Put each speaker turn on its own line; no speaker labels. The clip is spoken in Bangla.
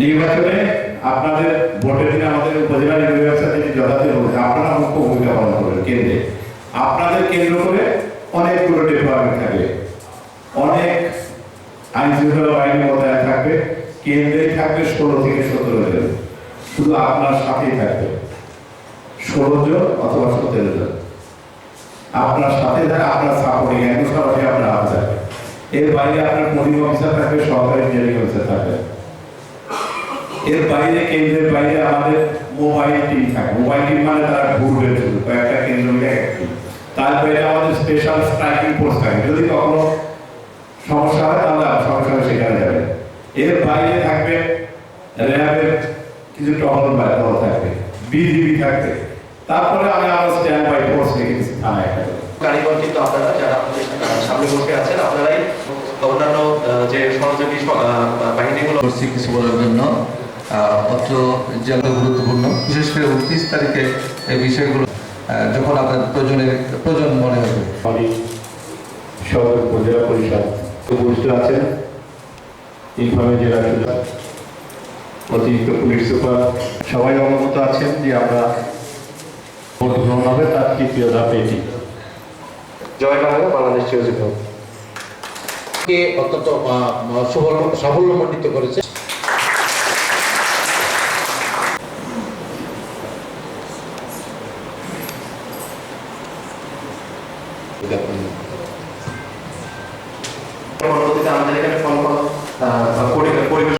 নির্বাচনে আপনাদের ভোটের দিনে আমাদের উপজেলা নির্বাহী ব্যবস্থা যথাযথ বলছে আপনারা মুখ্য ভূমিকা পালন করবেন কেন্দ্রে। আপনাদের কেন্দ্র করে অনেকগুলো ডিপার্টমেন্ট থাকবে। অনেক আইন শৃঙ্খলা বাহিনী মোতায়েন থাকবে, কেন্দ্রে থাকবে ষোলো থেকে সতেরো জন। শুধু আপনার সাথেই থাকবে। ষোলো জন অথবা সতেরো জন। আপনার সাথে থাকবে আপনার সাপোর্টিং একদম সরাসরি আপনার হাতে থাকবে। এর বাইরে আপনার পোলিং অফিসার থাকবে, সহকারী ইঞ্জিনিয়ারিং অফিসার থাকবে। এর বাইরে কেন্দ্রের বাইরে আমাদের মোবাইল টিম থাকে। মোবাইল টিম মানে তারা ঘুরবে শুধু কয়েকটা কেন্দ্র মিলে তার বাইরে আমাদের স্পেশাল স্ট্রাইকিং ফোর্স থাকে। যদি কখনো সমস্যা হয় তাহলে সঙ্গে সেখানে যাবে। এর বাইরে থাকবে র্যাবের কিছু টহল বা দল থাকবে বিজিবি থাকবে। তারপরে আমি আরও স্ট্যান্ড বাই ফোর্স রেখেছি থানায় একটা করে।
কারিগর কিন্তু আপনারা যারা আমাদের সামনে বসে আছেন আপনারাই অন্যান্য যে সহযোগী বাহিনীগুলো
করছি কিছু বলার জন্য অত্র জেলা গুরুত্বপূর্ণ। বিশেষ করে উনত্রিশ তারিখে এই বিষয়গুলো যখন আপনার প্রয়োজনের প্রয়োজন মনে হবে।
আমি শহর উপজেলা পরিষদ উপস্থিত আছেন। এইভাবে জেলা অতিরিক্ত পুলিশ সুপার সবাই অবগত আছেন যে আমরা ভোট গ্রহণ হবে তার তৃতীয় ধাপ এটি।
জয় বাংলা বাংলাদেশ
অত্যন্ত আহ, সফল- সাফল্যমণ্ডিত করেছে।
ഇതൊക്കെ